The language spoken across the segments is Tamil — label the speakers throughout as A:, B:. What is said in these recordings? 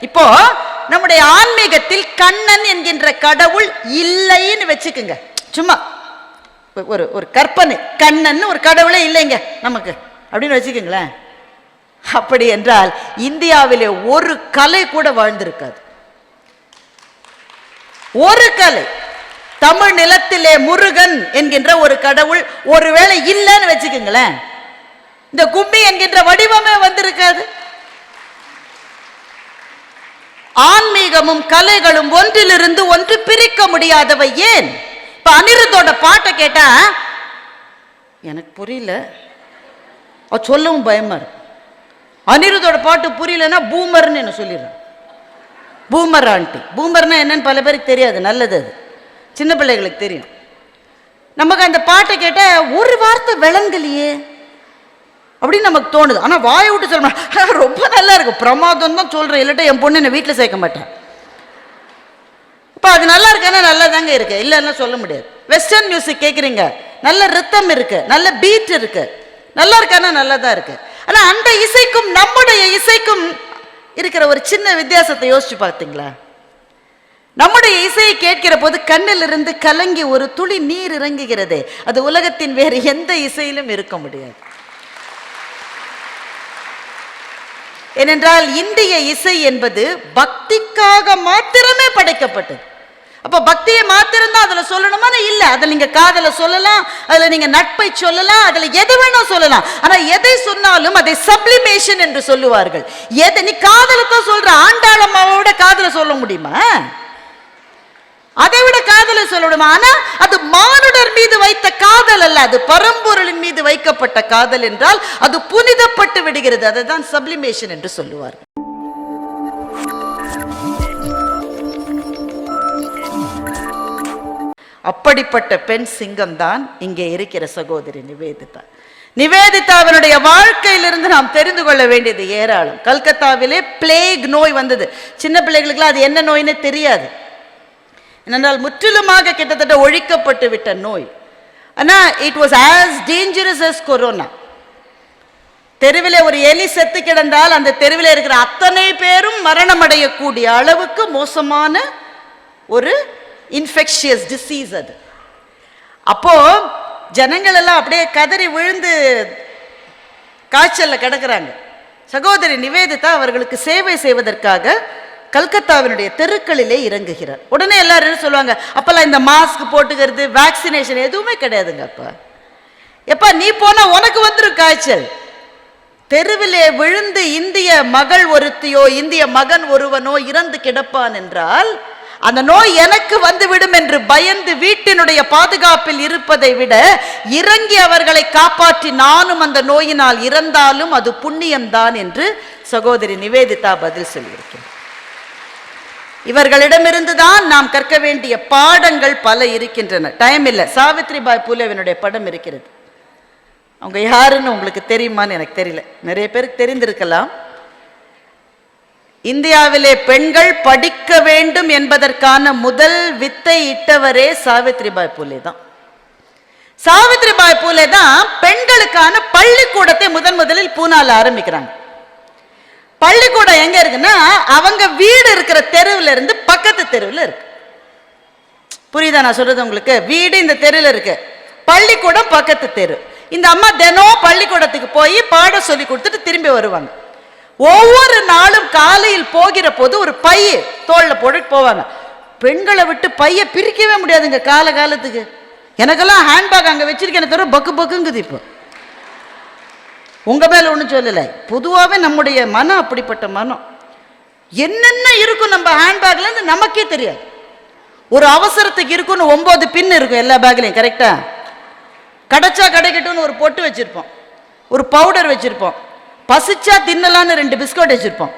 A: இப்போ நம்முடைய ஆன்மீகத்தில் கண்ணன் என்கின்ற கடவுள் இல்லைன்னு வச்சுக்குங்க. சும்மா ஒரு- ஒரு கற்பனை. கண்ணன் ஒரு கடவுளே இல்லைங்க நமக்கு. அப்படின்னு வச்சுக்கோங்களேன். அப்படி என்றால் இந்தியாவிலே ஒரு கலை கூட வாழ்ந்திருக்காது. ஒரு கலை. தமிழ் நிலத்திலே முருகன் என்கின்ற ஒரு கடவுள் ஒருவேளை இல்லைன்னு வச்சுக்கோங்களேன். இந்த கும்பி என்கின்ற வடிவமே வந்திருக்காது. ஆன்மீகமும் கலைகளும் ஒன்றிலிருந்து ஒன்று பிரிக்க முடியாதவை ஏன்? இப்ப அனிருத்தோட பாட்டை கேட்டா எனக்கு புரியல. சொல்லவும் பயமா இருக்கு. அனிருத்தோட பாட்டு புரியலன்னா பூமர்னு என்ன சொல்லிடுறேன். Boomer aunty. பூமர்னா என்னன்னு பல பேருக்கு தெரியாது. நல்லது அது. சின்ன பிள்ளைகளுக்கு தெரியும். நமக்கு அந்த பாட்டை கேட்டால் ஒரு வார்த்தை விளங்கலையே. அப்படின்னு நமக்கு தோணுது. ஆனால் வாயை விட்டு சொல்ல ரொம்ப நல்லா இருக்கும். பிரமாதம் தான் சொல்கிறேன் இல்லாட்டா என் பொண்ணு என்னை வீட்டில் சேர்க்க மாட்டேன் இப்போ அது நல்லா இருக்கானா நல்லா தாங்க இருக்கு. இல்லைன்னா சொல்ல முடியாது. வெஸ்டர்ன் மியூசிக் கேட்குறீங்க நல்ல ரித்தம் இருக்கு. நல்ல பீட் இருக்கு. நல்லா இருக்கானா? நல்லா தான் இருக்கு. ஆனால் அந்த இசைக்கும் நம்முடைய இசைக்கும் இருக்கிற ஒரு சின்ன வித்தியாசத்தை யோசிச்சு பார்த்தீங்களா? நம்முடைய இசையை கேட்கிற போது கண்ணிலிருந்து கலங்கி ஒரு துளி நீர் இறங்குகிறதே. அது உலகத்தின் வேறு எந்த இசையிலும் இருக்க முடியாது. ஏனென்றால் இந்திய இசை என்பது பக்திக்காக மாத்திரமே படைக்கப்பட்டது. அப்ப பக்தியை மாத்திரம்தான் அதில் அதுல சொல்லணுமா இல்ல. அதுல நீங்க காதல சொல்லலாம் அதுல நீங்க நட்பை சொல்லலாம் அதுல எது வேணா சொல்லலாம். ஆனா எதை சொன்னாலும் அதை சப்ளிமேஷன் என்று சொல்லுவார்கள். எதை நீ காதலத்தான் சொல்ற ஆண்டாளம்மாவோட காதல சொல்ல முடியுமா? அதை விட காதலை சொல்லணும்? ஆனா அது மானுடர் மீது வைத்த காதல் அல்ல. அது பரம்பொருளின் மீது வைக்கப்பட்ட காதல் என்றால் அது புனிதப்பட்டு விடுகிறது. அதை தான் சப்ளிமேஷன் என்று சொல்லுவார் அப்படிப்பட்ட பெண் சிங்கம் தான் இங்கே இருக்கிற சகோதரி நிவேதிதா. நிவேதிதாவினுடைய வாழ்க்கையிலிருந்து நாம் தெரிந்து கொள்ள வேண்டியது ஏராளம். கல்கத்தாவிலே பிளேக் நோய் வந்தது. சின்ன பிள்ளைகளுக்குலாம் அது என்ன நோய்னே தெரியாது. ஏனென்றால் முற்றிலுமாக கிட்டத்தட்ட ஒழிக்கப்பட்டு விட்ட நோய். ஆனா it was as dangerous as corona தெருவில் ஒரு எலி செத்து கிடந்தால் அந்த தெருவில் இருக்கிற அத்தனை பேரும் மரணம் அடையக்கூடிய அளவுக்கு மோசமான ஒரு இன்ஃபெக்ஷியஸ் டிசீஸ் அது. அப்போ ஜனங்கள் எல்லாம் அப்படியே கதறி விழுந்து காய்ச்சல்ல கிடக்குறாங்க. சகோதரி நிவேதிதா அவர்களுக்கு சேவை செய்வதற்காக கல்கத்தாவினுடைய தெருக்களிலே இறங்குகிறார். உடனே எல்லாரும் என்ன சொல்லுவாங்க? அப்பெல்லாம் இந்த மாஸ்க் போட்டுக்கிறது வேக்சினேஷன் எதுவுமே கிடையாதுங்க அப்போ. எப்பா நீ போனா உனக்கு வந்துடும் காய்ச்சல். தெருவிலே விழுந்து இந்திய மகள் ஒருத்தியோ இந்திய மகன் ஒருவனோ இறந்து கிடப்பான் என்றால் அந்த நோய் எனக்கு வந்துவிடும் என்று பயந்து வீட்டினுடைய பாதுகாப்பில் இருப்பதை விட இறங்கி அவர்களை காப்பாற்றி நானும் அந்த நோயினால் இறந்தாலும் அது புண்ணியம்தான் என்று சகோதரி நிவேதிதா பதில் சொல்லியிருக்கிறேன் இவர்களிடமிருந்து தான் நாம் கற்க வேண்டிய பாடங்கள் பல இருக்கின்றன. டைம் இல்லை. சாவித்ரிபாய் பூலேவினுடைய படம் இருக்கிறது. அவங்க யாருன்னு உங்களுக்கு தெரியுமான்னு எனக்கு தெரியல. நிறைய பேருக்கு தெரிந்திருக்கலாம். இந்தியாவிலே பெண்கள் படிக்க வேண்டும் என்பதற்கான முதல் வித்தை இட்டவரே சாவித்ரிபாய் பூலே தான். சாவித்ரிபாய் பூலே தான் பெண்களுக்கான பள்ளிக்கூடத்தை முதன் முதலில் பூனால ஆரம்பிக்கிறாங்க. பள்ளிக்கூடம் எங்க இருக்குன்னா அவங்க வீடு இருக்கிற தெருவில் இருந்து பக்கத்து தெருவில் இருக்கு. புரியுதா நான் சொல்றது உங்களுக்கு? வீடு இந்த தெருவில் இருக்கு. பள்ளிக்கூடம் பக்கத்து தெரு. இந்த அம்மா தினம் பள்ளிக்கூடத்துக்கு போய் பாடம் சொல்லி கொடுத்துட்டு திரும்பி வருவாங்க. ஒவ்வொரு நாளும் காலையில் போகிற போது ஒரு பைய தோல்ல போட்டு போவாங்க. பெண்களை விட்டு பைய பிரிக்கவே முடியாதுங்க கால காலத்துக்கு எனக்கெல்லாம் ஹேண்ட்பேக் அங்கே வச்சிருக்கேன் தவிர பக்கு பக்குங்குது இப்போ. உங்கள் மேலே ஒன்றும் சொல்லலை. பொதுவாகவே நம்முடைய மனம் அப்படிப்பட்ட மனம். என்னென்ன இருக்கும் நம்ம ஹேண்ட்பேக்லன்னு நமக்கே தெரியாது. ஒரு அவசரத்துக்கு இருக்குன்னு ஒம்பது பின் இருக்கும் எல்லா பேக்லையும் கரெக்டாக கிடச்சா கிடைக்கட்டும்னு ஒரு பொட்டு வச்சிருப்போம். ஒரு பவுடர் வச்சிருப்போம். பசிச்சா தின்னலான்னு ரெண்டு பிஸ்கட் வச்சுருப்போம்.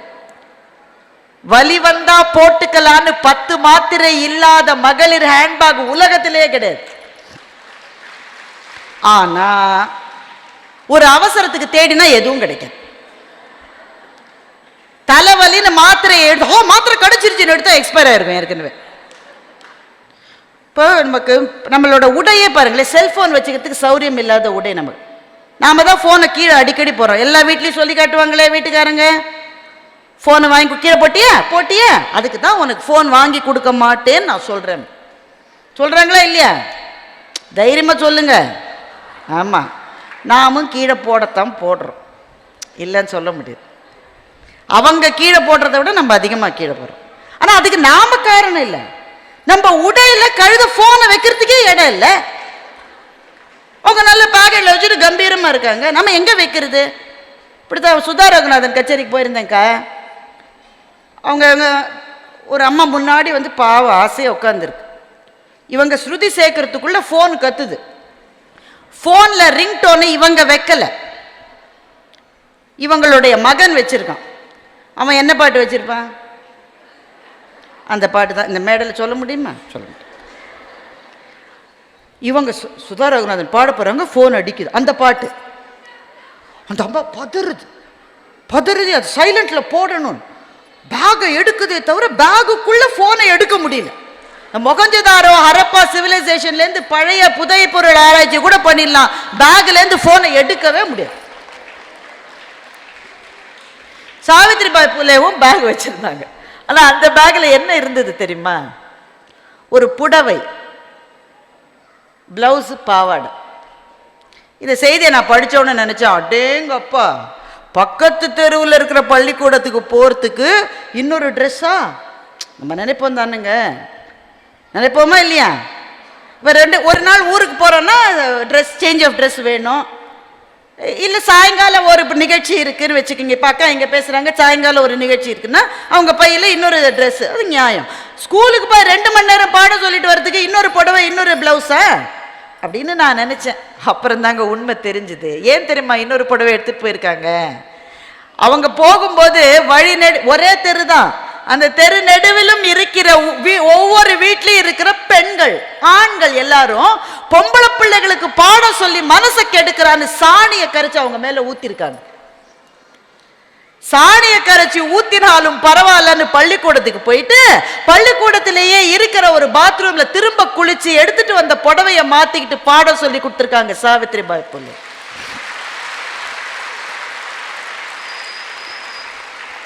A: வலி வந்தா போட்டுக்கலான்னு பத்து மாத்திரை இல்லாத மகளிர் ஹேண்ட்பேக் உலகத்திலே கிடையாது. ஆனால் ஒரு அவசரத்துக்கு தேடினா எதுவும் கிடைக்காது. தலைவலின்னு மாத்திரை எடுத்து ஓ மாத்திரை கடிச்சிருச்சுன்னு எடுத்தா எக்ஸ்பயர் ஆயிருக்கும் ஏற்கனவே. இப்போ நமக்கு நம்மளோட உடையே பாருங்களேன் செல்போன் வச்சுக்கிறதுக்கு சௌரியம் இல்லாத உடை நமக்கு. நாம தான் ஃபோனை கீழே அடிக்கடி போகிறோம் எல்லா வீட்லேயும் சொல்லி காட்டுவாங்களே வீட்டுக்காரங்க? ஃபோனை வாங்கி கீழே போட்டியா? போட்டியா? அதுக்கு தான் உனக்கு ஃபோன் வாங்கி கொடுக்க மாட்டேன்னு நான் சொல்கிறேன் சொல்கிறாங்களா இல்லையா? தைரியமாக சொல்லுங்க. ஆமாம் நாமும் கீழே போடத்தான் போடுறோம். இல்லைன்னு சொல்ல முடியாது. அவங்க கீழே போடுறத விட நம்ம அதிகமாக கீழே போடுறோம் ஆனால் அதுக்கு நாம காரணம் இல்லை. நம்ம உடையில கழுத ஃபோனை வைக்கிறதுக்கே இடம் இல்லை. அவங்க நல்ல பாக்கெட்டில் வச்சுட்டு கம்பீரமாக இருக்காங்க. நம்ம எங்கே வைக்கிறது? இப்படிதான் சுதா ரகுநாதன் கச்சேரிக்கு போயிருந்தேங்க்கா அவங்க அவங்க ஒரு அம்மா முன்னாடி வந்து பாவம் ஆசையாக உட்காந்துருக்கு இவங்க ஸ்ருதி சேர்க்கறதுக்குள்ளே ஃபோன் கத்துது. ஃபோனில் ரிங்டோனை இவங்க வைக்கல. இவங்களுடைய மகன் வச்சிருக்கான். அவன் என்ன பாட்டு வச்சிருப்பான்? அந்த பாட்டு தான். இந்த மேடையில் சொல்ல முடியுமா? சொல்ல முடியும். இவங்க சு- சுதா ரகுநாதன் பாட போகிறாங்க ஃபோன் அடிக்குது. அந்த பாட்டு. அந்த அம்மா பதறுது. பதறுது அது சைலண்ட்ல போடணும். பேகை எடுக்குதே தவிர பேகுக்குள்ள ஃபோனை எடுக்க முடியல. மொகஞ்சதாரோ ஹரப்பா சிவிலைசேஷன்லேருந்து பழைய புதை பொருள் ஆராய்ச்சி கூட பண்ணிடலாம். பேக்லேருந்து ஃபோனை எடுக்கவே முடியாது. சாவித்ரிபாய் புலேவும் பேக் வச்சுருந்தாங்க. ஆனால் அந்த பேக்கில் என்ன இருந்தது தெரியுமா? ஒரு புடவை. பிளவுஸ் பாவாடை. இந்த செய்தியை நான் படித்தோன்னு நினச்சேன். அடேங்கப்பா. பக்கத்து தெருவில் இருக்கிற பள்ளிக்கூடத்துக்கு போகிறதுக்கு இன்னொரு ட்ரெஸ்ஸா நம்ம நினைப்போம் தானுங்க. நினைப்போமா இல்லையா? இப்போ ரெண்டு ஒரு நாள் ஊருக்கு போகிறோன்னா ட்ரெஸ் சேஞ்ச் ஆஃப் ட்ரெஸ் வேணும். இல்லை சாயங்காலம் ஒரு நிகழ்ச்சி இருக்குதுன்னு வச்சுக்கோங்க. இப்போ அக்கா இங்கே பேசுகிறாங்க சாயங்காலம் ஒரு நிகழ்ச்சி இருக்குன்னா அவங்க பையில் இன்னொரு ட்ரெஸ் அது நியாயம். ஸ்கூலுக்கு போய் ரெண்டு மணி நேரம் பாடம் சொல்லிட்டு வரதுக்கு இன்னொரு புடவை இன்னொரு ப்ளவுஸா அப்படின்னு நான் நினச்சேன். அப்புறம் தாங்க உண்மை தெரிஞ்சுது. ஏன் தெரியுமா இன்னொரு புடவை எடுத்துகிட்டு போயிருக்காங்க? அவங்க போகும்போது வழி நெடு ஒரே தெரு தான். அந்த தெரு நெடுவிலும் இருக்கிற வீ- ஒவ்வொரு வீட்லயும் இருக்கிற பெண்கள் ஆண்கள் எல்லாரும் பொம்பளை பிள்ளைகளுக்கு பாடம் சொல்லி மனசை கெடுக்கிறான்னு சாணியை கரைச்சு அவங்க மேல ஊத்திருக்காங்க. சாணியை கரைச்சி ஊத்தினாலும் பரவாயில்லன்னு பள்ளிக்கூடத்துக்கு போயிட்டு பள்ளிக்கூடத்திலேயே இருக்கிற ஒரு பாத்ரூம்ல திரும்ப குளிச்சு எடுத்துட்டு வந்த புடவைய மாத்திக்கிட்டு பாடம் சொல்லி கொடுத்துருக்காங்க சாவித்ரி பாய் பொண்ணு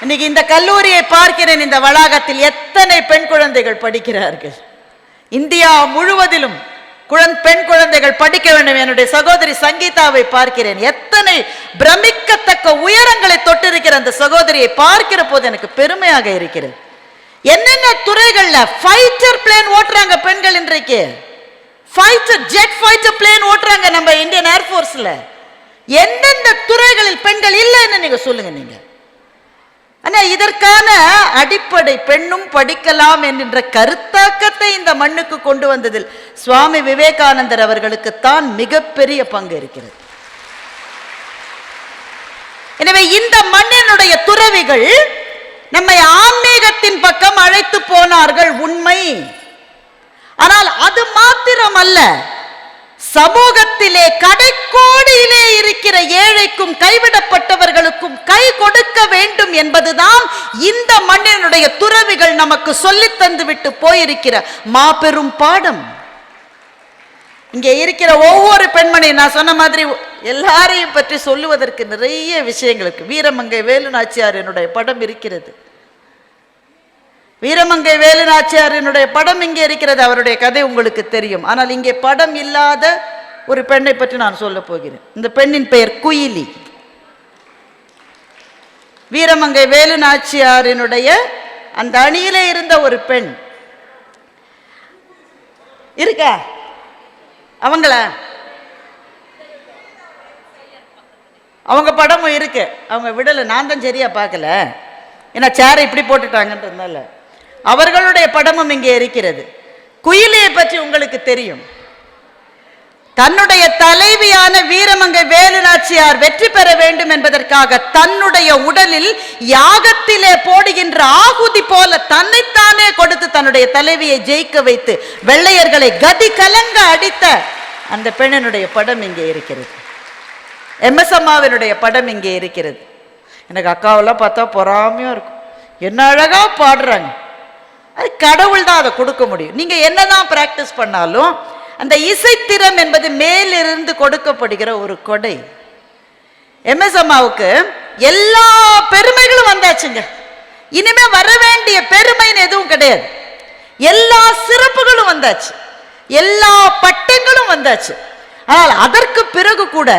A: இன்னைக்கு இந்த கல்லூரியை பார்க்கிறேன். இந்த வளாகத்தில் எத்தனை பெண் குழந்தைகள் படிக்கிறார்கள்? இந்தியா முழுவதிலும் குழந் பெண் குழந்தைகள் படிக்க வேண்டும். என்னுடைய சகோதரி சங்கீதாவை பார்க்கிறேன். எத்தனை பிரமிக்கத்தக்க உயரங்களை தொட்டிருக்கிற அந்த சகோதரியை பார்க்கிற போது எனக்கு பெருமையாக இருக்கிறது. என்னென்ன துறைகள்ல ஃபைட்டர் பிளேன் ஓட்டுறாங்க பெண்கள் இன்றைக்கு? ஃபைட்டர் ஜெட் ஃபைட்டர் பிளேன் ஓட்டுறாங்க நம்ம இந்தியன் ஏர்ஃபோர்ஸ்ல எந்தெந்த துறைகளில் பெண்கள் இல்லைன்னு நீங்க சொல்லுங்க நீங்க. ஆனால் இதற்கான அடிப்படை பெண்ணும் படிக்கலாம் என்கின்ற கருத்தாக்கத்தை இந்த மண்ணுக்கு கொண்டு வந்ததில் சுவாமி விவேகானந்தர் அவர்களுக்குத்தான் மிகப்பெரிய பங்கு இருக்கிறது. எனவே இந்த மண்ணினுடைய துறவிகள் நம்மை ஆன்மீகத்தின் பக்கம் அழைத்து போனார்கள் உண்மை. ஆனால் அது மாத்திரம் அல்ல சமூகத்திலே கடைக்கோடியிலே இருக்கிற ஏழைக்கும் கைவிடப்பட்டவர்களுக்கும் கை கொடுக்க வேண்டும் என்பதுதான் இந்த மண்ணினுடைய துறவிகள் நமக்கு சொல்லி தந்து விட்டு போயிருக்கிற மாபெரும் பாடம். இங்கே இருக்கிற ஒவ்வொரு பெண்மணி நான் சொன்ன மாதிரி எல்லாரையும் பற்றி சொல்லுவதற்கு நிறைய விஷயங்களுக்கு வீரமங்கை வேலு நாச்சியார் என்னுடைய படம் இருக்கிறது. வீரமங்கை வேலுநாச்சியாரினுடைய படம் இங்கே இருக்கிறது அவருடைய கதை உங்களுக்கு தெரியும். ஆனால் இங்கே படம் இல்லாத ஒரு பெண்ணை பற்றி நான் சொல்ல போகிறேன். இந்த பெண்ணின் பெயர் குயிலி. வீரமங்கை வேலு நாச்சியாரினுடைய அந்த அணியிலே இருந்த ஒரு பெண். இருக்கா? அவங்களா? அவங்க படமும் இருக்கு. அவங்க விடலை. நான் தான் சரியா பார்க்கல. ஏன்னா சேரை இப்படி போட்டுட்டாங்கன்றதுனால. அவர்களுடைய படமும் இங்கே இருக்கிறது. குயிலியை பற்றி உங்களுக்கு தெரியும். தன்னுடைய தலைவியான வீரமங்கை வேலுநாச்சியார் வெற்றி பெற வேண்டும் என்பதற்காக தன்னுடைய உடலில் யாகத்திலே போடுகின்ற ஆகுதி போல தன்னைத்தானே கொடுத்து தன்னுடைய தலைவியை ஜெயிக்க வைத்து வெள்ளையர்களை கதி கலங்க அடித்த அந்த பெண்ணினுடைய படம் இங்கே இருக்கிறது. எம்எஸ் அம்மாவினுடைய படம் இங்கே இருக்கிறது. எனக்கு அக்காவெல்லாம் பார்த்தா பொறாமையும் இருக்கும். என்ன அழகா பாடுறாங்க. அது கடவுள் தான் அதை கொடுக்க முடியும். நீங்கள் என்ன தான் ப்ராக்டிஸ் பண்ணாலும் அந்த இசைத்திறம் என்பது மேலிருந்து கொடுக்கப்படுகிற ஒரு கொடை. எம்எஸ் அம்மாவுக்கு எல்லா பெருமைகளும் வந்தாச்சுங்க. இனிமே வர வேண்டிய பெருமைன்னு எதுவும் கிடையாது. எல்லா சிறப்புகளும் வந்தாச்சு. எல்லா பட்டங்களும் வந்தாச்சு. ஆனால் அதற்கு பிறகு கூட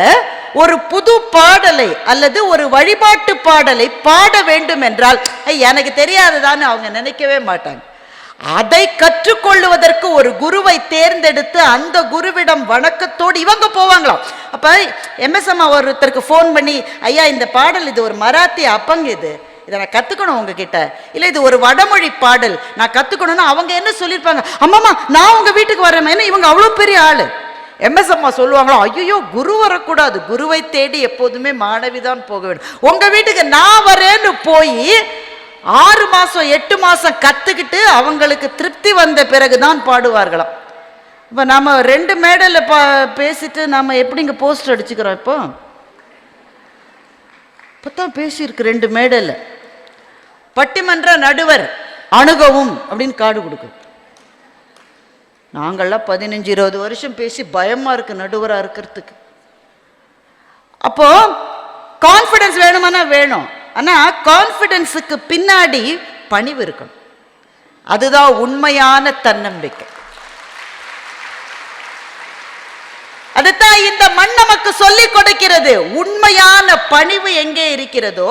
A: ஒரு புது பாடலை அல்லது ஒரு வழிபாட்டு பாடலை பாட வேண்டும் என்றால் எனக்கு தெரியாதுதான்னு அவங்க நினைக்கவே மாட்டாங்க. அதை கற்றுக்கொள்ளுவதற்கு ஒரு குருவை தேர்ந்தெடுத்து அந்த குருவிடம் வணக்கத்தோடு இவங்க போவாங்களாம். அப்ப எம்எஸ்எம் ஒருத்தருக்கு ஃபோன் பண்ணி ஐயா இந்த பாடல் இது ஒரு மராத்தி அப்பங்க இது. இதை நான் கத்துக்கணும் உங்ககிட்ட. இல்ல இது ஒரு வடமொழி பாடல். நான் கத்துக்கணும்னா அவங்க என்ன சொல்லியிருப்பாங்க? அம்மாமா நான் உங்க வீட்டுக்கு வரேன் ஏன்னா இவங்க அவ்வளவு பெரிய ஆளு? எம்எஸ் அம்மா சொல்லுவாங்களோ ஐயோ குரு வரக்கூடாது. குருவை தேடி எப்போதுமே மாணவி தான் போக வேண்டும். உங்க வீட்டுக்கு நான் வரேன்னு போய் ஆறு மாதம் எட்டு மாதம் கற்றுக்கிட்டு அவங்களுக்கு திருப்தி வந்த பிறகுதான் பாடுவார்களாம். இப்போ நம்ம ரெண்டு மேடலில் பா பேசிட்டு நம்ம எப்படிங்க போஸ்டர் அடிச்சுக்கிறோம் இப்போ? இப்போ தான் பேசியிருக்கு ரெண்டு மேடலில் பட்டிமன்ற நடுவர் அணுகவும் அப்படின்னு காடு கொடுக்கும். நாங்கள்லாம் பதினஞ்சு இருபது வருஷம் பேசி பயமாக இருக்கு நடுவராக இருக்கிறதுக்கு. அப்போ கான்ஃபிடன்ஸ் வேணுமானா வேணும். ஆனால் கான்ஃபிடென்ஸுக்கு பின்னாடி பணிவு இருக்கணும். அதுதான் உண்மையான தன்னம்பிக்கை. அதுதான் இந்த மண் நமக்கு சொல்லிக் கொடுக்கிறது. உண்மையான பணிவு எங்கே இருக்கிறதோ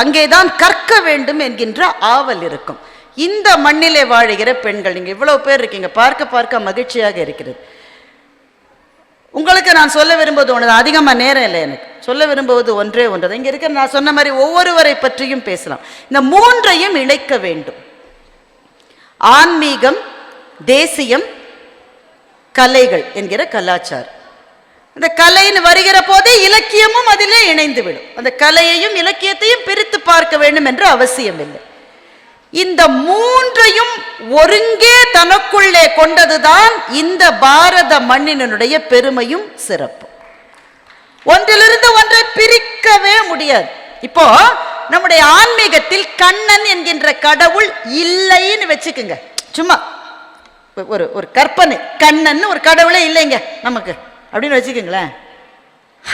A: அங்கேதான் கற்க வேண்டும் என்கின்ற ஆவல் இருக்கும். இந்த மண்ணிலே வாழுகிற பெண்கள் நீங்க இவ்வளவு பேர் இருக்கீங்க. பார்க்க பார்க்க மகிழ்ச்சியாக இருக்கிறது. உங்களுக்கு நான் சொல்ல விரும்புவது ஒன்று அதிகமாக நேரம் இல்லை எனக்கு. சொல்ல விரும்புவது ஒன்றே ஒன்று இங்கே இருக்கிற நான் சொன்ன மாதிரி ஒவ்வொருவரை பற்றியும் பேசலாம். இந்த மூன்றையும் இணைக்க வேண்டும். ஆன்மீகம் தேசியம் கலைகள் என்கிற கலாச்சாரம். அந்த கலைன்னு வருகிற போதே இலக்கியமும் அதிலே இணைந்து விடும் அந்த கலையையும் இலக்கியத்தையும் பிரித்து பார்க்க வேண்டும் என்று அவசியம் இல்லை இந்த மூன்றையும் ஒருங்கே தனக்குள்ளே கொண்டதுதான் இந்த பாரத மண்ணினுடைய பெருமையும் சிறப்பும். ஒன்றிலிருந்து ஒன்றை பிரிக்கவே முடியாது. இப்போ நம்முடைய ஆன்மீகத்தில் கண்ணன் என்கின்ற கடவுள் இல்லைன்னு வச்சுக்குங்க. சும்மா ஒரு ஒரு கற்பனை. கண்ணன் ஒரு கடவுளே இல்லைங்க நமக்கு. அப்படின்னு வச்சுக்கோங்களேன்.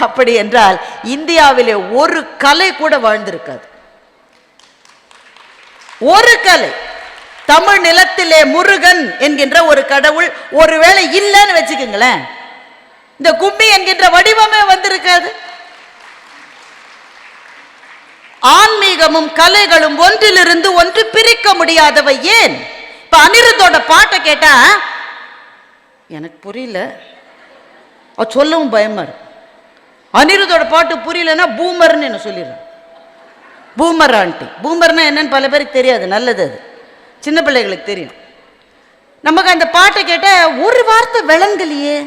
A: அப்படி என்றால் இந்தியாவிலே ஒரு கலை கூட வாழ்ந்திருக்காது. ஒரு கலை. தமிழ் நிலத்திலே முருகன் என்கின்ற ஒரு கடவுள் ஒருவேளை இல்லைன்னு வச்சுக்கோங்களேன். இந்த கும்மி என்கின்ற வடிவமே வந்திருக்காது. ஆன்மீகமும் கலைகளும் ஒன்றிலிருந்து ஒன்று பிரிக்க முடியாதவை ஏன்? இப்ப அனிருத்தோட பாட்டை கேட்டா எனக்கு புரியல. சொல்லவும் பயமா இருக்கு. அனிருத்தோட பாட்டு புரியலன்னா பூமர்னு என்ன சொல்லிடுறேன் பூமர் ஆண்டி. பூமர்னா என்னன்னு பல பேருக்கு தெரியாது நல்லது அது. சின்ன பிள்ளைகளுக்கு தெரியும். நமக்கு அந்த பாட்டை கேட்டால் ஒரு வார்த்தை விளங்கலையே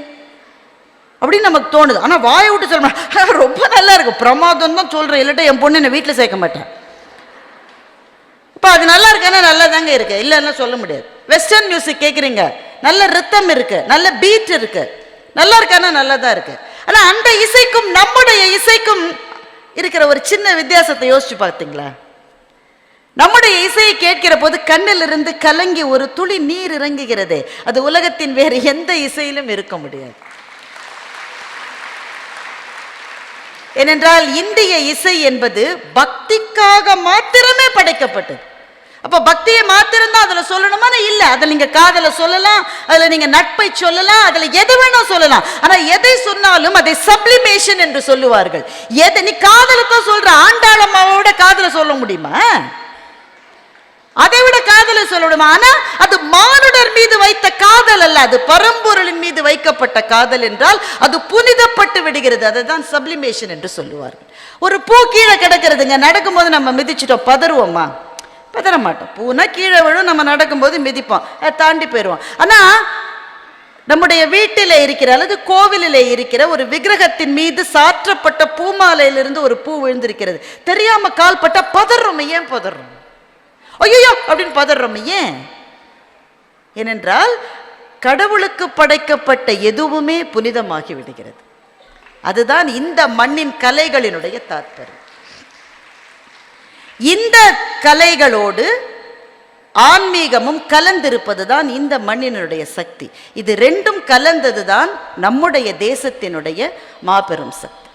A: அப்படின்னு நமக்கு தோணுது. ஆனால் வாயை விட்டு சொல்ல ரொம்ப நல்லா இருக்கு. பிரமாதம் தான் சொல்கிறேன் இல்லாட்டா என் பொண்ணு என்னை வீட்டில் சேர்க்க மாட்டேன் இப்போ அது நல்லா இருக்கானா? நல்லா தாங்க இருக்கு. இல்லைன்னா சொல்ல முடியாது. வெஸ்டர்ன் மியூசிக் கேட்குறீங்க நல்ல ரித்தம் இருக்கு. நல்ல பீட் இருக்கு. நல்லா இருக்கானா? நல்லா தான் இருக்கு. ஆனால் அந்த இசைக்கும் நம்முடைய இசைக்கும் இருக்கிற ஒரு சின்ன வித்தியாசத்தை யோசிச்சு பார்த்தீங்களா நம்முடைய இசையை கேட்கிற போது கண்ணிலிருந்து கலங்கி ஒரு துளி நீர் இறங்குகிறதே. அது உலகத்தின் வேறு எந்த இசையிலும் இருக்க முடியாது. ஏனென்றால் இந்திய இசை என்பது பக்திக்காக மாத்திரமே படைக்கப்பட்டது. அப்போ பக்தியை மாத்திரம்தான் அதில் சொல்லணுமா? இல்லை. அதில் நீங்கள் காதல சொல்லலாம் அதில் நீங்கள் நட்பை சொல்லலாம் அதில் எது வேணால் சொல்லலாம். ஆனால் எதை சொன்னாலும் அதை சப்ளிமேஷன் என்று சொல்லுவார்கள். எதை நீ காதலத்தான் சொல்ற ஆண்டாளம்மாவோட காதல சொல்ல முடியுமா? அதை விட காதலை சொல்ல முடியுமா? ஆனா அது மானுடர் மீது வைத்த காதல் அல்ல அது பரம்பொருளின் மீது வைக்கப்பட்ட காதல் என்றால் அது புனிதப்பட்டு விடுகிறது. அதை தான் சப்ளிமேஷன் என்று சொல்லுவார்கள். ஒரு பூ கீழே கிடக்கிறதுங்க நடக்கும்போது நம்ம மிதிச்சிட்டோம் பதறுவோமா? பதற மாட்டோம் பூனா கீழே விழும் நம்ம நடக்கும்போது மிதிப்போம். அதை தாண்டி போயிடுவோம். ஆனால் நம்முடைய வீட்டில் இருக்கிற அல்லது கோவிலில் இருக்கிற ஒரு விக்கிரகத்தின் மீது சாற்றப்பட்ட பூமாலையிலிருந்து ஒரு பூ விழுந்திருக்கிறது. தெரியாம கால்பட்டா பதறோம் ஏன் பதறோம்? ஐயோ அப்படின்னு பதறோம் ஏன்? ஏனென்றால் கடவுளுக்கு படைக்கப்பட்ட எதுவுமே புனிதமாகி விடுகிறது. அதுதான் இந்த மண்ணின் கலைகளினுடைய தாற்பயம். இந்த கலைகளோடு ஆன்மீகமும் கலந்திருப்பது தான் இந்த மண்ணினுடைய சக்தி. இது ரெண்டும் கலந்தது தான் நம்முடைய தேசத்தினுடைய மாபெரும் சக்தி.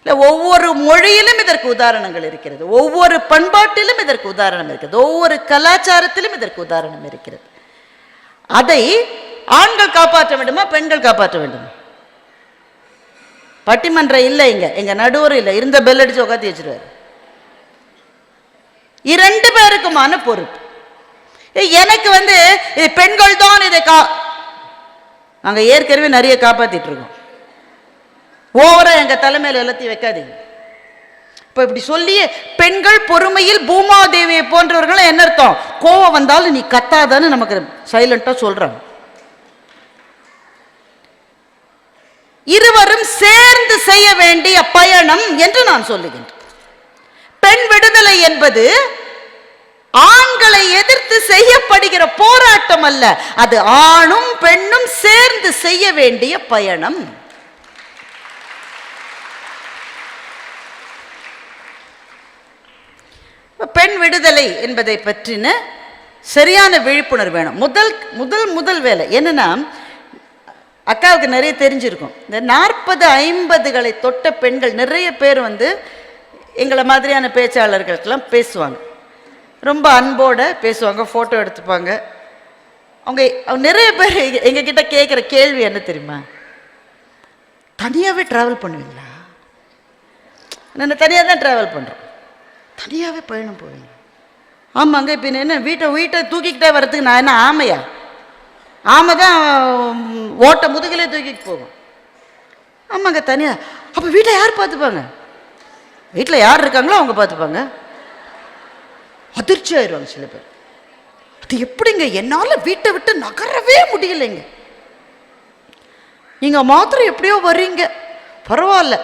A: இல்லை ஒவ்வொரு மொழியிலும் இதற்கு உதாரணங்கள் இருக்கிறது. ஒவ்வொரு பண்பாட்டிலும் இதற்கு உதாரணம் இருக்கிறது. ஒவ்வொரு கலாச்சாரத்திலும் இதற்கு உதாரணம் இருக்கிறது. அதை ஆண்கள் காப்பாற்ற வேண்டுமா பெண்கள் காப்பாற்ற வேண்டுமா? பட்டிமன்றம் இல்லை இங்கே. எங்கள் நடுவர் இல்லை. இருந்த பெல் அடிச்சு உட்காந்து வச்சிருவாரு. இரண்டு பேருக்குமான பொறுப்பு. எனக்கு வந்து இது பெண்கள் தான் இதை கா நாங்கள் ஏற்கனவே நிறைய காப்பாற்றிட்டு இருக்கோம் ஓவரா எங்கள் தலைமையில் எல்லாத்தையும் வைக்காதீங்க. இப்போ இப்படி சொல்லி பெண்கள் பொறுமையில் பூமாதேவியை போன்றவர்கள் என்ன அர்த்தம்? கோவம் வந்தாலும் நீ கத்தாதான்னு நமக்கு சைலண்டாக சொல்கிறாங்க இருவரும் சேர்ந்து செய்ய வேண்டிய பயணம் என்று நான் சொல்லுகின்றேன். பெண் விடுதலை என்பது ஆண்களை எதிர்த்து செய்யப்படுகிற போராட்டம் அல்ல. அது ஆணும் பெண்ணும் சேர்ந்து செய்ய வேண்டிய பயணம். பெண் விடுதலை என்பதை பற்றின சரியான விழிப்புணர்வு வேணும். முதல் முதல் முதல் வேலை என்னன்னா அக்காவுக்கு நிறைய தெரிஞ்சிருக்கும். இந்த நாற்பது ஐம்பதுகளை தொட்ட பெண்கள் நிறைய பேர் வந்து எங்களை மாதிரியான பேச்சாளர்களுக்கெல்லாம் பேசுவாங்க. ரொம்ப அன்போட பேசுவாங்க ஃபோட்டோ எடுத்துப்பாங்க. அவங்க அவங்க நிறைய பேர் எங்ககிட்ட கேட்குற கேள்வி என்ன தெரியுமா? தனியாகவே ட்ராவல் பண்ணுவீங்களா? நான் தனியாக தான் ட்ராவல் பண்ணுறோம் தனியாகவே பயணம் போவீங்க ஆமாங்க இப்போ என்ன வீட்டை வீட்டை தூக்கிக்கிட்டே வர்றதுக்கு நான் என்ன ஆமையா? ஆமை தான் ஓட்டை முதுகிலே தூக்கிட்டு போகும். ஆமாங்க தனியாக அப்போ வீட்டை யார் பார்த்துப்பாங்க? வீட்டில் யார் இருக்காங்களோ அவங்க பார்த்துப்பாங்க. அதிர்ச்சி ஆயிடுவாங்க சில பேர். அது எப்படிங்க? என்னால் வீட்டை விட்டு நகரவே முடியலைங்க. நீங்கள் மாத்திரம் எப்படியோ வர்றீங்க. பரவாயில்ல.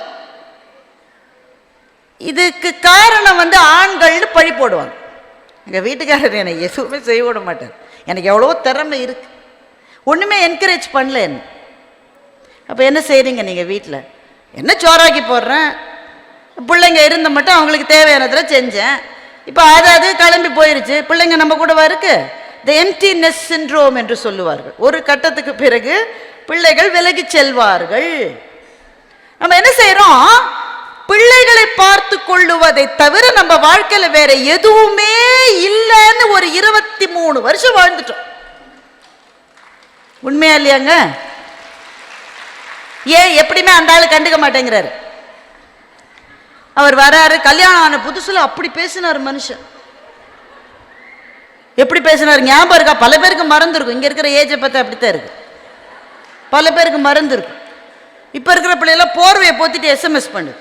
A: இதுக்கு காரணம் வந்து ஆண்கள்னு பழி போடுவாங்க. எங்கள் வீட்டுக்காரர் என்னை எதுவுமே செய்ய விட மாட்டார். எனக்கு எவ்வளோ திறமை இருக்கு. ஒன்றுமே என்கரேஜ் பண்ணல என்ன. அப்போ என்ன செய்கிறீங்க நீங்கள் வீட்டில் என்ன சோறாக்கி போடுறேன்? பிள்ளைங்க இருந்த மட்டும் அவங்களுக்கு தேவையானதில் செஞ்சேன். இப்போ அது அது கிளம்பி போயிருச்சு. பிள்ளைங்க நம்ம கூடவா இருக்கு த எம்டினஸ் சின்ட்ரோம் என்று சொல்லுவார்கள். ஒரு கட்டத்துக்கு பிறகு பிள்ளைகள் விலகி செல்வார்கள். நம்ம என்ன செய்கிறோம் பிள்ளைகளை பார்த்து கொள்ளுவதை தவிர நம்ம வாழ்க்கையில வேற எதுவுமே இல்லைன்னு ஒரு இருபத்தி மூணு வருஷம் வாழ்ந்துட்டோம். உண்மையா இல்லையாங்க? ஏன் எப்படியுமே அந்த ஆள் கண்டுக்க மாட்டேங்கிறாரு. அவர் வராரு கல்யாணம் ஆன புதுசுல அப்படி பேசினார் மனுஷன். எப்படி பேசினார்? ஞாபகம் இருக்கா? பல பேருக்கு மறந்துருக்கும் இங்க இருக்கிற ஏஜை பார்த்தா அப்படித்தான் இருக்கு. பல பேருக்கு மறந்துருக்கும் இப்ப இருக்கிற பிள்ளைலாம் போர்வையை போத்திட்டு எஸ்எம்எஸ் பண்ணு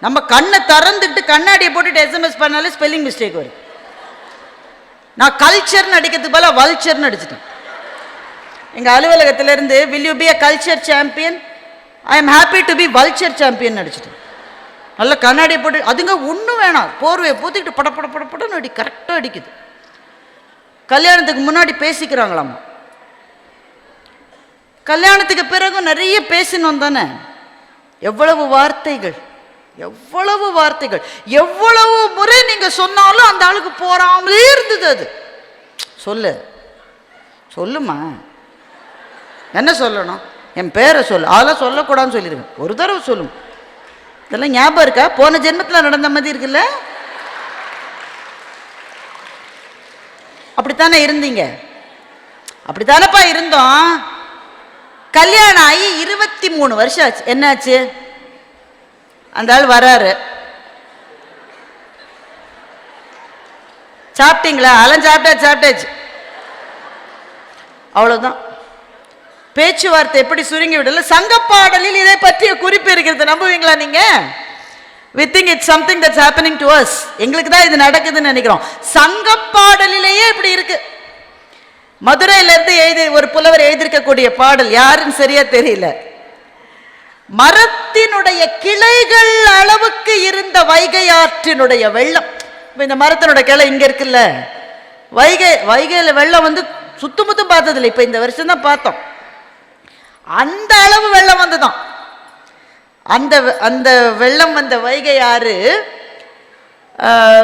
A: நம்ம கண்ணை திறந்துட்டு கண்ணாடியை போட்டுட்டு எஸ்எம்எஸ் பண்ணாலே ஸ்பெல்லிங் மிஸ்டேக் வரும். நான் கல்ச்சர்னு அடிக்கிறதுக்கு பதிலாக வல்ச்சர்னு அடிச்சிட்டேன் எங்கள் அலுவலகத்திலேருந்து will you be a culture champion I am happy to be vulture champion அடிச்சிட்டேன் நல்ல கண்ணாடியை போட்டு அதுங்க ஒன்றும் வேணாம். போர்வையை பூத்திக்கிட்டு பட பட பட படன்னு அடி கரெக்டாக அடிக்குது. கல்யாணத்துக்கு முன்னாடி பேசிக்கிறாங்களாமா. கல்யாணத்துக்கு பிறகும் நிறைய பேசினோம் தானே. எவ்வளவு வார்த்தைகள் எவ்வளவு வார்த்தைகள் எவ்வளவு முறை நீங்க சொன்னாலும் அந்த ஆளுக்கு போறாமலே இருந்தது அது. சொல்லு. சொல்லுமா என்ன சொல்லணும்? என் பேரை சொல்லு. அதெல்லாம் சொல்லக்கூடாதுன்னு சொல்லியிருக்கேன் ஒரு தடவை சொல்லும் இதெல்லாம் ஞாபகம் இருக்கா? போன ஜென்மத்தில் நடந்த மாதிரி இருக்குல்ல? அப்படித்தானே இருந்தீங்க? அப்படித்தானப்பா இருந்தோம். கல்யாணம் ஆகி இருபத்தி மூணு வருஷம் ஆச்சு. என்னாச்சு? அந்த ஆள் வராரு. சாப்பிட்டீங்களா? அதெல்லாம் சாப்பிட்டாச்சு சாப்பிட்டாச்சு. அவ்வளவுதான். பேச்சுவார்த்தை எப்படி சுருங்கி விடல? சங்கப்பாடலில் இதை பற்றிய குறிப்பு இருக்கிறது. நம்புவீங்களா நீங்க? We think it's something that's happening to us. எங்களுக்கு தான் இது நடக்குதுன்னு நினைக்கிறோம். சங்கப்பாடலிலேயே இப்படி இருக்கு. மதுரையில இருந்து எழுதி ஒரு புலவர் எழுதியிருக்கக்கூடிய பாடல் யாருன்னு சரியா தெரியல. மரத்தினுடைய கிளைகள் அளவுக்கு இருந்த வைகை ஆற்றினுடைய வெள்ளம். இப்போ இந்த மரத்தினுடைய கிளை இங்க இருக்குல்ல? வைகை வைகையில வெள்ளம் வந்து சுத்தமுத்தும் பார்த்ததில்லை. இப்போ இந்த வருஷம் தான் பார்த்தோம். அந்த அளவு வெள்ளம் வந்துதான் அந்த அந்த வெள்ளம் வந்த வைகை ஆறு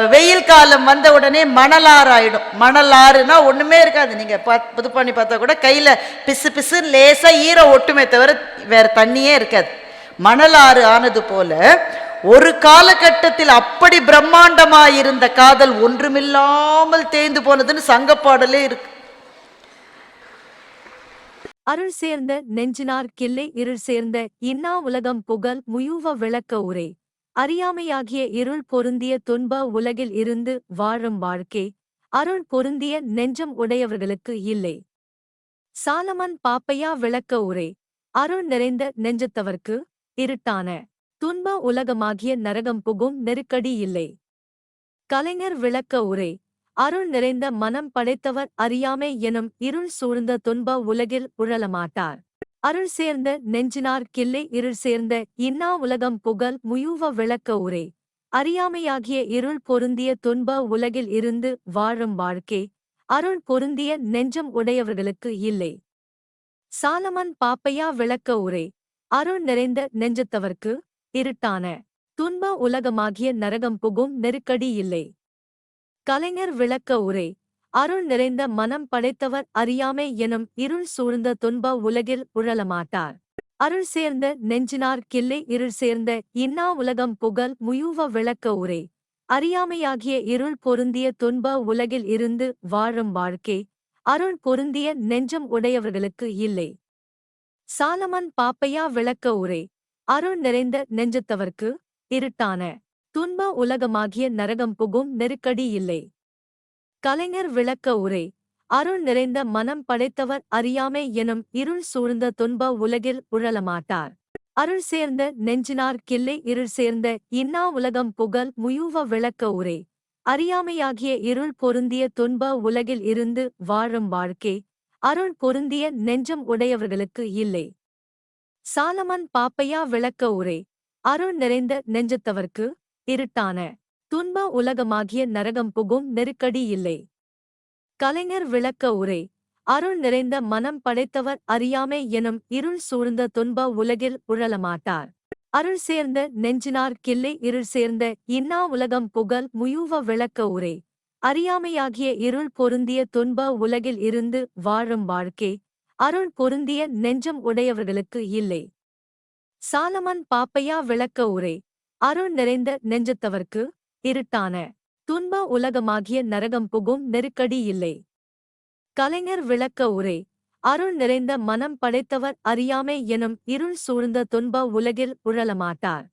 A: வெயில் காலம் வந்த உடனே மணலாறு ஆயிடும் மணலாறுனா ஒண்ணுமே இருக்காது. நீங்க பாத்- இது பண்ணி பார்த்தா கூட கையில பிசு பிசு லேசா ஈர ஒட்டுமே தவிர வேற தண்ணியே இருக்காது. மணலாறு ஆனது போல ஒரு காலகட்டத்தில் அப்படி பிரம்மாண்டமாயிருந்த காதல் ஒன்றுமில்லாமல் தேய்ந்து போனதுன்னு சங்கப்பாடலே இருக்கு.
B: அருள் சேர்ந்த நெஞ்சினார் கிள்ளை இருள் சேர்ந்த இன்னா உலகம் புகழ் முயூவ விளக்க உரை. அறியாமையாகிய இருள் பொருந்திய துன்ப உலகில் இருந்து வாழும் வாழ்க்கை. அருள் பொருந்திய நெஞ்சம் உடையவர்களுக்கு இல்லை. சாலமன் பாப்பையா விளக்க உரை. அருள் நிறைந்த நெஞ்சத்தவர்க்கு இருட்டான. துன்ப உலகமாகிய நரகம் புகும் நெருக்கடி இல்லை. கலைஞர் விளக்க உரை. அருள் நிறைந்த மனம் படைத்தவர் அறியாமை எனும் இருள் சூழ்ந்த துன்ப உலகில் உழலமாட்டார். அருள் சேர்ந்த நெஞ்சினார் கிள்ளை இருள் சேர்ந்த இன்னா உலகம் புகழ் முயூவ விளக்க உரை. அறியாமையாகிய இருள் பொருந்திய துன்ப உலகில் இருந்து வாழும் வாழ்க்கை அருள் பொருந்திய நெஞ்சம் உடையவர்களுக்கு இல்லை. சாலமன் பாப்பையா விளக்க உரை. அருள் நிறைந்த நெஞ்சத்தவர்க்கு இருட்டான. துன்ப உலகமாகிய நரகம் புகும் நெருக்கடி இல்லை. கலைஞர் விளக்க உரை. அருள் நிறைந்த மனம் படைத்தவர் அறியாமை எனும் இருள் சூழ்ந்த துன்ப உலகில் உழலமாட்டார். அருள் சேர்ந்த நெஞ்சினார் கிள்ளை இருள் சேர்ந்த இன்னா உலகம் புகழ் முயூவ விளக்க உரை. அறியாமையாகிய இருள் பொருந்திய துன்ப உலகில் இருந்து வாழும் வாழ்க்கை. அருள் பொருந்திய நெஞ்சம் உடையவர்களுக்கு இல்லை. சாலமன் பாப்பையா விளக்க உரை. அருள் நிறைந்த நெஞ்சத்தவர்க்கு இருட்டான துன்ப உலகமாகிய நரகம் புகும் நெருக்கடி இல்லை. கலைஞர் விளக்க உரை அருள் நிறைந்த மனம் படைத்தவர் அறியாமை எனும் இருள் சூழ்ந்த துன்ப உலகில் உழலமாட்டார். அருள் சேர்ந்த நெஞ்சினார் கிள்ளை இருள் சேர்ந்த இன்னா உலகம் புகழ் முயூவ விளக்க உரை அறியாமையாகிய இருள் பொருந்திய துன்ப உலகில் இருந்து வாழும் வாழ்க்கை அருள் பொருந்திய நெஞ்சம் உடையவர்களுக்கு இல்லை. சாலமன் பாப்பையா விளக்க உரை அருள் நிறைந்த நெஞ்சத்தவர்க்கு இருட்டான துன்ப உலகமாகிய நரகம் புகும் நெருக்கடி இல்லை. கலைஞர் விளக்க உரை அருள் நிறைந்த மனம் படைத்தவர் அறியாமை எனும் இருள் சூழ்ந்த துன்ப உலகில் உழலமாட்டார். அருள் சேர்ந்த நெஞ்சினார் கிள்ளை இருள் சேர்ந்த இன்னா உலகம் புகழ் முயூவ விளக்க உரை அறியாமையாகிய இருள் பொருந்திய துன்ப உலகில் இருந்து வாழும் வாழ்க்கை அருள் பொருந்திய நெஞ்சம் உடையவர்களுக்கு இல்லை. சாலமன் பாப்பையா விளக்க உரை அருள் நிறைந்த நெஞ்சத்தவர்க்கு இருட்டான. துன்ப உலகமாகிய நரகம் புகும் நெருக்கடி இல்லை. கலைஞர் விளக்க உரை. அருள் நிறைந்த மனம் படைத்தவர் அறியாமை எனும் இருள் சூழ்ந்த துன்ப உலகில் உழலமாட்டார்.